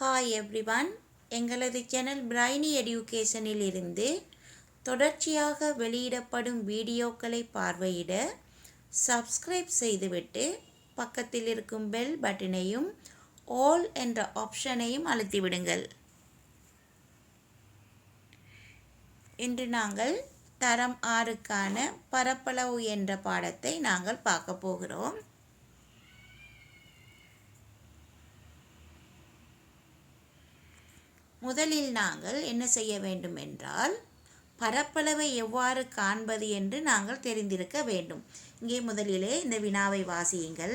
Hi everyone எங்களது channel brainy எடுகேஷனில் இருந்து தொடர்ச்சியாக வெளியிடப்படும் வீடியோக்களை பார்வையிட சப்ஸ்கிரைப் செய்துவிட்டு பக்கத்தில் இருக்கும் பெல் பட்டனையும் ஆல் என்ற ஆப்ஷனையும் அழுத்திவிடுங்கள். இன்று நாங்கள் தரம் ஆறுக்கான பரப்பளவு என்ற பாடத்தை நாங்கள் பார்க்க போகிறோம். முதலில் நாங்கள் என்ன செய்ய வேண்டும் என்றால் பரப்பளவை எவ்வாறு காண்பது என்று நாங்கள் தெரிந்திருக்க வேண்டும். இங்கே முதலிலே இந்த வினாவை வாசியுங்கள்.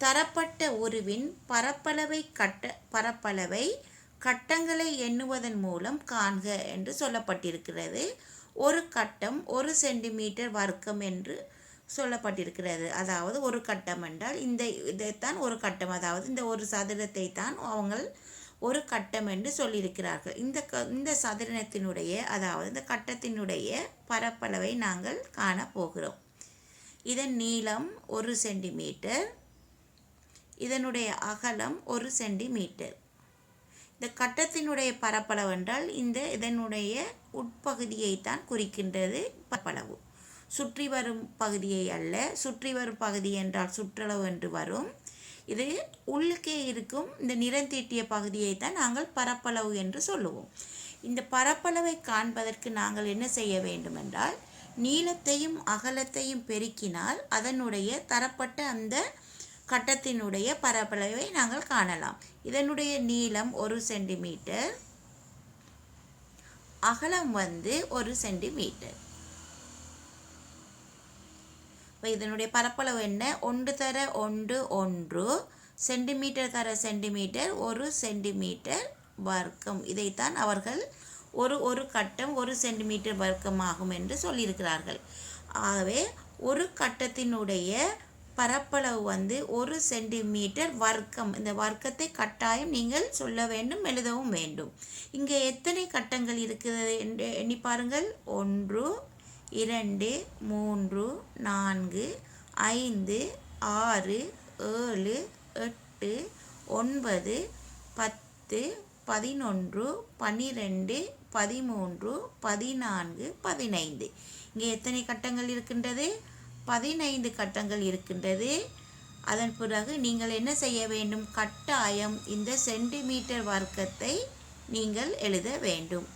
தரப்பட்ட உருவின் பரப்பளவை கட்ட பரப்பளவை கட்டங்களை எண்ணுவதன் மூலம் காண்க என்று சொல்லப்பட்டிருக்கிறது. ஒரு கட்டம் ஒரு சென்டிமீட்டர் வர்க்கம் என்று சொல்லப்பட்டிருக்கிறது. அதாவது ஒரு கட்டம் என்றால் இந்த இதைத்தான் ஒரு கட்டம் அதாவது இந்த ஒரு சதுரத்தை தான் அவங்க ஒரு கட்டம் என்று சொல்லியிருக்கிறார்கள். இந்த க இந்த சதுரனத்தினுடைய அதாவது இந்த கட்டத்தினுடைய பரப்பளவை நாங்கள் காண போகிறோம். இதன் நீளம் ஒரு சென்டிமீட்டர். இதனுடைய அகலம் ஒரு சென்டிமீட்டர். இந்த கட்டத்தினுடைய பரப்பளவு என்றால் இந்த இதனுடைய உட்பகுதியை தான் குறிக்கின்றது பரப்பளவு. சுற்றி வரும் பகுதியை அல்ல சுற்றி வரும் பகுதி என்றால் சுற்றளவு என்று வரும். இது உள்ளுக்கே இருக்கும் இந்த நிறந்தீட்டிய பகுதியை தான் நாங்கள் பரப்பளவு என்று சொல்லுவோம். இந்த பரப்பளவை காண்பதற்கு நாங்கள் என்ன செய்ய வேண்டும் என்றால் நீளத்தையும் அகலத்தையும் பெருக்கினால் அதனுடைய தரப்பட்ட அந்த கட்டத்தினுடைய பரப்பளவை நாங்கள் காணலாம். இதனுடைய நீளம் ஒரு சென்டிமீட்டர் அகலம் வந்து ஒரு சென்டிமீட்டர். இப்போ இதனுடைய பரப்பளவு என்ன? ஒன்று தர ஒன்று ஒன்று சென்டிமீட்டர் தர சென்டிமீட்டர் ஒரு சென்டிமீட்டர் வர்க்கம். இதைத்தான் அவர்கள் ஒரு ஒரு கட்டம் ஒரு சென்டிமீட்டர் வர்க்கம் ஆகும் என்று சொல்லியிருக்கிறார்கள். ஆகவே ஒரு கட்டத்தினுடைய பரப்பளவு வந்து ஒரு சென்டிமீட்டர் வர்க்கம். இந்த வர்க்கத்தை கட்டாயம் நீங்கள் சொல்ல வேண்டும் எழுதவும் வேண்டும். இங்கே எத்தனை கட்டங்கள் இருக்குது என்று எண்ணி பாருங்கள். ஒன்று இரண்டு மூன்று நான்கு ஐந்து ஆறு ஏழு எட்டு ஒன்பது பத்து பதினொன்று பன்னிரெண்டு பதிமூன்று பதினான்கு பதினைந்து. இங்கே எத்தனை கட்டங்கள் இருக்கின்றது? பதினைந்து கட்டங்கள் இருக்கின்றது. அதன் பிறகு நீங்கள் என்ன செய்ய வேண்டும்? கட்டாயம் இந்த சென்டிமீட்டர் வர்க்கத்தை நீங்கள் எழுத வேண்டும்.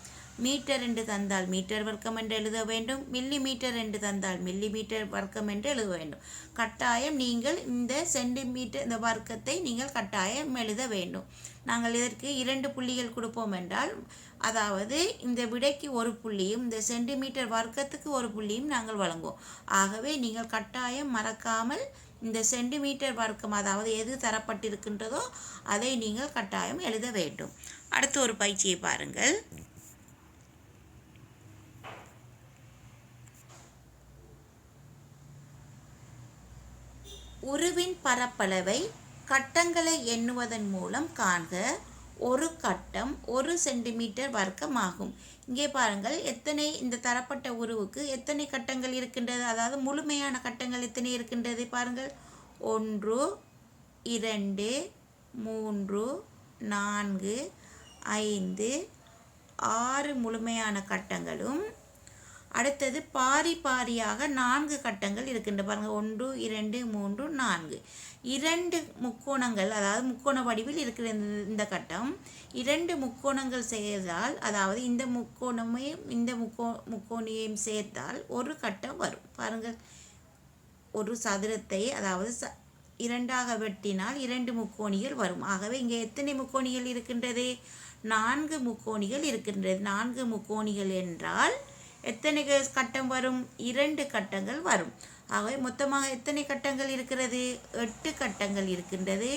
மீட்டர் என்று தந்தால் மீட்டர் வர்க்கம் என்று எழுத வேண்டும் மில்லி மீட்டர் என்று தந்தால் மில்லி மீட்டர் வர்க்கம் என்று எழுத வேண்டும். கட்டாயம் நீங்கள் இந்த சென்டிமீட்டர் இந்த வர்க்கத்தை நீங்கள் கட்டாயம் எழுத வேண்டும். நாங்கள் இதற்கு இரண்டு புள்ளிகள் கொடுப்போம் என்றால் அதாவது இந்த விடைக்கு ஒரு புள்ளியும் இந்த சென்டிமீட்டர் வர்க்கத்துக்கு ஒரு புள்ளியும் நாங்கள் வழங்குவோம். ஆகவே நீங்கள் கட்டாயம் மறக்காமல் இந்த சென்டிமீட்டர் வர்க்கம் அதாவது எது தரப்பட்டிருக்கின்றதோ அதை நீங்கள் கட்டாயம் எழுத வேண்டும். அடுத்து ஒரு பயிற்சியை பாருங்கள். உருவின் பரப்பளவை கட்டங்களை எண்ணுவதன் மூலம் காண்க. ஒரு கட்டம் ஒரு சென்டிமீட்டர் வர்க்கமாகும். இங்கே பாருங்கள் எத்தனை இந்த தரப்பட்ட உருவுக்கு எத்தனை கட்டங்கள் இருக்கின்றது? அதாவது முழுமையான கட்டங்கள் எத்தனை இருக்கின்றது பாருங்கள். ஒன்று இரண்டு மூன்று நான்கு ஐந்து ஆறு முழுமையான கட்டங்களும் அடுத்தது பாரி பாரியாக நான்கு கட்டங்கள் இருக்கின்ற பாருங்கள் ஒன்று இரண்டு மூன்று நான்கு. இரண்டு முக்கோணங்கள் அதாவது முக்கோண வடிவில் இருக்கிற இந்த கட்டம் இரண்டு முக்கோணங்கள் செய்தால் அதாவது இந்த முக்கோணமையும் இந்த முக்கோ முக்கோணியையும் சேர்த்தால் ஒரு கட்டம் வரும். பாருங்கள் ஒரு சதுரத்தை அதாவது ச இரண்டாக வெட்டினால் இரண்டு முக்கோணிகள் வரும். ஆகவே இங்கே எத்தனை முக்கோணிகள் இருக்கின்றது? நான்கு முக்கோணிகள் இருக்கின்றது. நான்கு முக்கோணிகள் என்றால் எத்தனை கட்டம் வரும்? இரண்டு கட்டங்கள் வரும். ஆகவே மொத்தமாக எத்தனை கட்டங்கள் இருக்கிறது? எட்டு கட்டங்கள் இருக்கின்றது.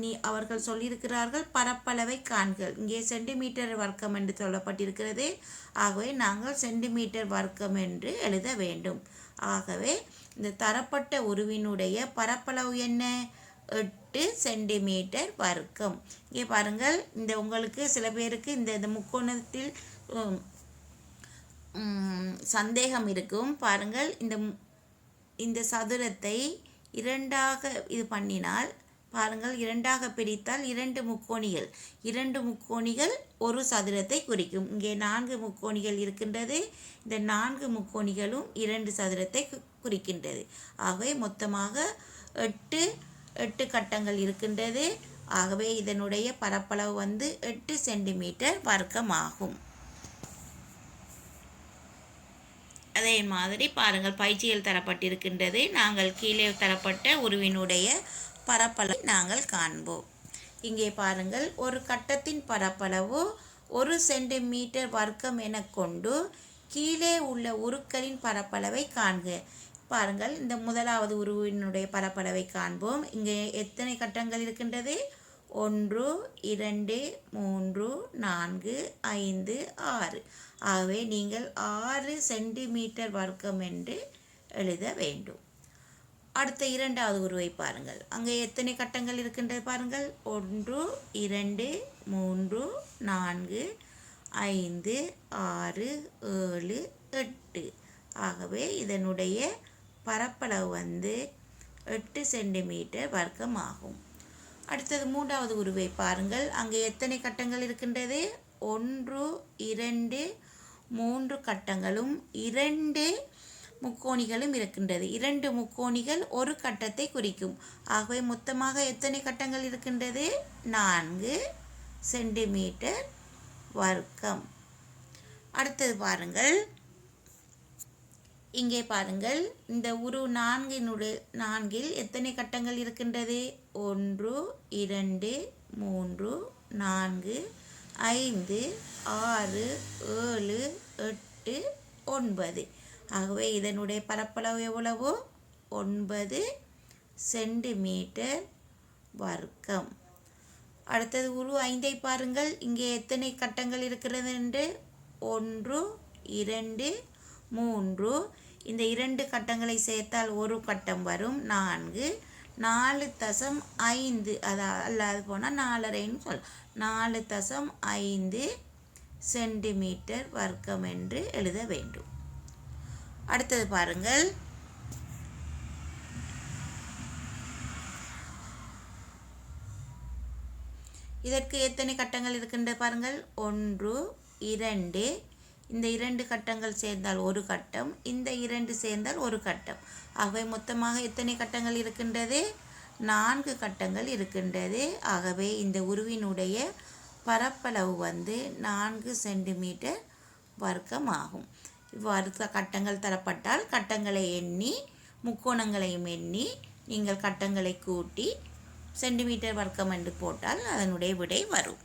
நீ அவர்கள் சொல்லியிருக்கிறார்கள் பரப்பளவை காண்கள். இங்கே சென்டிமீட்டர் வர்க்கம் என்று சொல்லப்பட்டிருக்கிறது. ஆகவே நாங்கள் சென்டிமீட்டர் வர்க்கம் என்று எழுத வேண்டும். ஆகவே இந்த தரப்பட்ட உருவினுடைய பரப்பளவு என்ன? எட்டு சென்டிமீட்டர் வர்க்கம். இங்கே பாருங்கள் இந்த உங்களுக்கு சில பேருக்கு இந்த இந்த முக்கோணத்தில் சந்தேகம் இருக்கும். பாருங்கள் இந்த இந்த சதுரத்தை இரண்டாக இது பண்ணினால் பாருங்கள் இரண்டாக பிரித்தால் இரண்டு முக்கோணிகள். இரண்டு முக்கோணிகள் ஒரு சதுரத்தை குறிக்கும். இங்கே நான்கு முக்கோணிகள் இருக்கின்றது. இந்த நான்கு முக்கோணிகளும் இரண்டு சதுரத்தை குறிக்கின்றது. ஆகவே மொத்தமாக எட்டு எட்டு கட்டங்கள் இருக்கின்றது. ஆகவே இதனுடைய பரப்பளவு வந்து எட்டு சென்டிமீட்டர் வர்க்கமாகும். அதே மாதிரி பாருங்கள் பயிற்சிகள் தரப்பட்டிருக்கின்றது. நாங்கள் கீழே தரப்பட்ட உருவினுடைய பரப்பளவை நாங்கள் காண்போம். இங்கே பாருங்கள் ஒரு கட்டத்தின் பரப்பளவு ஒரு சென்டிமீட்டர் வர்க்கம் என கொண்டு கீழே உள்ள உருக்களின் பரப்பளவை காண்க. பாருங்கள் இந்த முதலாவது உருவினுடைய பரப்பளவை காண்போம். இங்கே எத்தனை கட்டங்கள் இருக்கின்றது? ஒன்று இரண்டு மூன்று நான்கு ஐந்து ஆறு. ஆகவே நீங்கள் ஆறு சென்டிமீட்டர் வர்க்கம் என்று எழுத வேண்டும். அடுத்த இரண்டாவது உருவை பாருங்கள். அங்கே எத்தனை கட்டங்கள் இருக்கின்றது பாருங்கள். ஒன்று இரண்டு மூன்று நான்கு ஐந்து ஆறு ஏழு எட்டு. ஆகவே இதனுடைய பரப்பளவு வந்து எட்டு சென்டிமீட்டர் வர்க்கம் ஆகும் அடுத்தது மூன்றாவது உருவை பாருங்கள். அங்கே எத்தனை கட்டங்கள் இருக்கின்றது? ஒன்று இரண்டு மூன்று கட்டங்களும் இரண்டு முக்கோணிகளும் இருக்கின்றது. இரண்டு முக்கோணிகள் ஒரு கட்டத்தை குறிக்கும். ஆகவே மொத்தமாக எத்தனை கட்டங்கள் இருக்கின்றது? நான்கு சென்டிமீட்டர் வர்க்கம். அடுத்தது பாருங்கள். இங்கே பாருங்கள். இந்த உரு நான்கினுடைய நான்கில் எத்தனை கட்டங்கள் இருக்கின்றது? ஒன்று இரண்டு மூன்று நான்கு ஐந்து ஆறு ஏழு எட்டு ஒன்பது. ஆகவே இதனுடைய பரப்பளவு எவ்வளவு? ஒன்பது சென்டிமீட்டர் வர்க்கம். அடுத்தது உரு ஐந்தை பாருங்கள். இங்கே எத்தனை கட்டங்கள் இருக்கிறது என்று? ஒன்று இரண்டு மூன்று. இந்த இரண்டு கட்டங்களை சேர்த்தால் ஒரு கட்டம் வரும். நான்கு நாலு தசம் ஐந்து அதா அல்லாது போனால் நாலரைன்னு சொல். நாலு தசம் ஐந்து சென்டிமீட்டர் வர்க்கம் என்று எழுத வேண்டும். அடுத்தது பாருங்கள். இதற்கு எத்தனை கட்டங்கள் இருக்கின்ற பாருங்கள்? ஒன்று இரண்டு இந்த இரண்டு கட்டங்கள் சேர்ந்தால் ஒரு கட்டம் இந்த இரண்டு சேர்ந்தால் ஒரு கட்டம். ஆகவே மொத்தமாக எத்தனை கட்டங்கள் இருக்கின்றது? நான்கு கட்டங்கள் இருக்கின்றது. ஆகவே இந்த உருவினுடைய பரப்பளவு வந்து நான்கு சென்டிமீட்டர் வர்க்கம் ஆகும் இவ்வாறு கட்டங்கள் தரப்பட்டால் கட்டங்களை எண்ணி முக்கோணங்களையும் எண்ணி நீங்கள் கட்டங்களை கூட்டி சென்டிமீட்டர் வர்க்கம் என்று போட்டால் அதனுடைய விடை வரும்.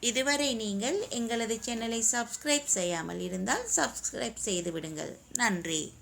இதுவரை நீங்கள் எங்களது சேனலை சப்ஸ்கிரைப் செய்யாமல் இருந்தால் சப்ஸ்கிரைப் செய்து விடுங்கள். நன்றி.